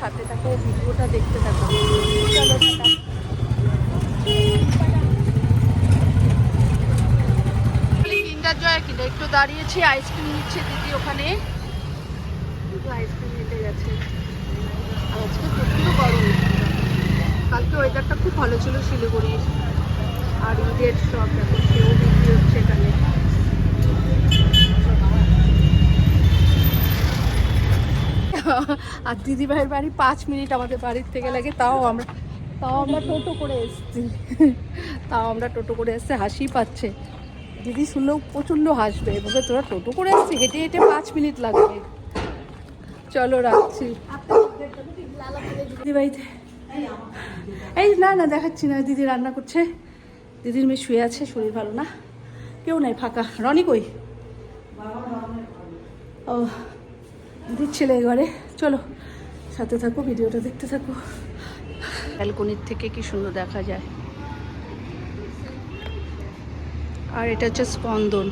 থাকো ভিডিওটা দেখতে থাকো। চলো। কিন্ডার জয় কিনে একটু দাঁড়িয়েছি আইসক্রিম নিচ্ছে দিদি ওখানে। আইসক্রিম নিতে গেছে। আজকে প্রচণ্ড গরম। কালকে ওয়েদারটা খুব ভালো ছিল শিলিগুড়ির আর ঈদের সব দেখো, সেও বিক্রি হচ্ছে এখানে। আর দিদি ভাইয়ের বাড়ি পাঁচ মিনিট আমাদের বাড়ির থেকে লাগে, তাও আমরা তাও আমরা টোটো করে এসেছি। তাও আমরা টোটো করে এসেছি, হাসি পাচ্ছে। দিদি শুনলেও প্রচণ্ড হাসবে, বলবে, তোরা টোটো করে এসছি, হেঁটে হেঁটে পাঁচ মিনিট লাগবে। চলো রাখছি। দিদি বাড়িতে এই না না, দেখাচ্ছি না, দিদি রান্না করছে। দিদির মেয়ে শুয়ে আছে, শরীর ভালো না। কেউ নাই, ফাঁকা। রনি কই? ও দিদির ছেলে ঘরে। চলো, সাথে থাকো, ভিডিওটা দেখতে থাকো। ব্যালকনির থেকে কি সুন্দর দেখা যায়। আর এটা হচ্ছে স্পন্দন।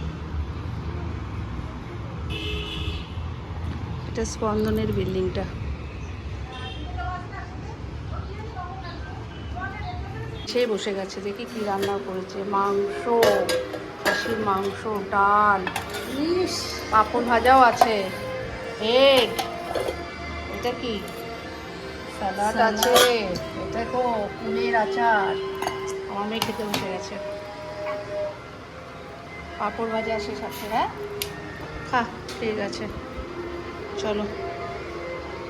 এটা স্পন্দনের বিল্ডিংটা। সে বসে গেছে, দেখি কি রান্না করেছে। মাংস, খাসির মাংস, ডাল। পাঁপড় ভাজাও আছে। এগ। এটা কি? স্যালাড আছে। এটা তো কুলের আচার। আমার মেয়ে খেতে বসে গেছে। পাঁপড় ভাজা আসে সাথে হ্যাঁ? খা ঠিক আছে। চলো।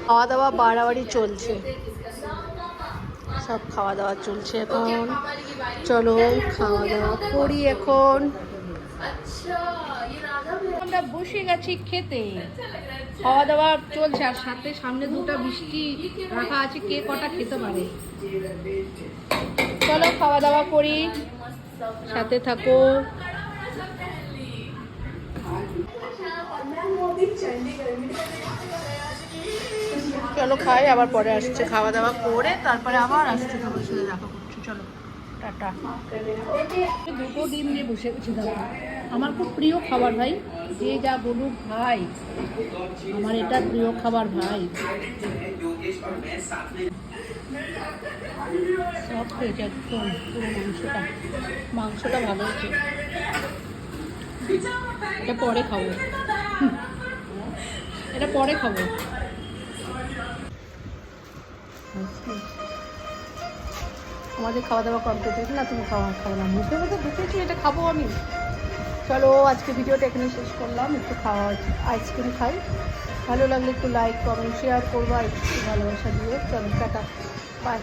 খাওয়া দাওয়া বাড়াবাড়ি চলছে। সব খাওয়া দাওয়া চলছে এখন। চলো খাওয়া দাওয়া করি এখন। আমরা বসে গেছি খেতে। খাওয়া দাওয়া চলছে, আর সাথে সামনে দুটো বৃষ্টি রাখা আছে, কে কটা খেতে পারে। চলো খাওয়া দাওয়া করি, সাথে থাকো। চলো খাই, আবার পরে আসছে। খাওয়া দাওয়া করে তারপরে আবার আসছে, তোমার সাথে দেখা করছি। চলো, টাটা। দুটো ডিম নিয়ে বসে গেছি দাদা আমার খুব প্রিয় খাবার ভাই। যে যা বলুক ভাই। আমার এটা প্রিয় খাবার ভাই। সব খেয়েছে একদম পুরো মাংসটা। মাংসটা ভালো হচ্ছে এটা পরে খাব। এটা পরে খাব। আমাদের খাওয়া দাওয়া কমপ্লিট হয়েছে না? তুমি খাওয়া খাব না। মুখে মুখে ঢুকেছি এটা খাব আমি। চলো, আজকে ভিডিওটা এখানে শেষ করলাম। একটু খাওয়া আইসক্রিম খাই। ভালো লাগলে একটু লাইক কমেন্ট শেয়ার করব আইসক্রিম ভালোবাসা দিয়ে চলো, টাটা। বাই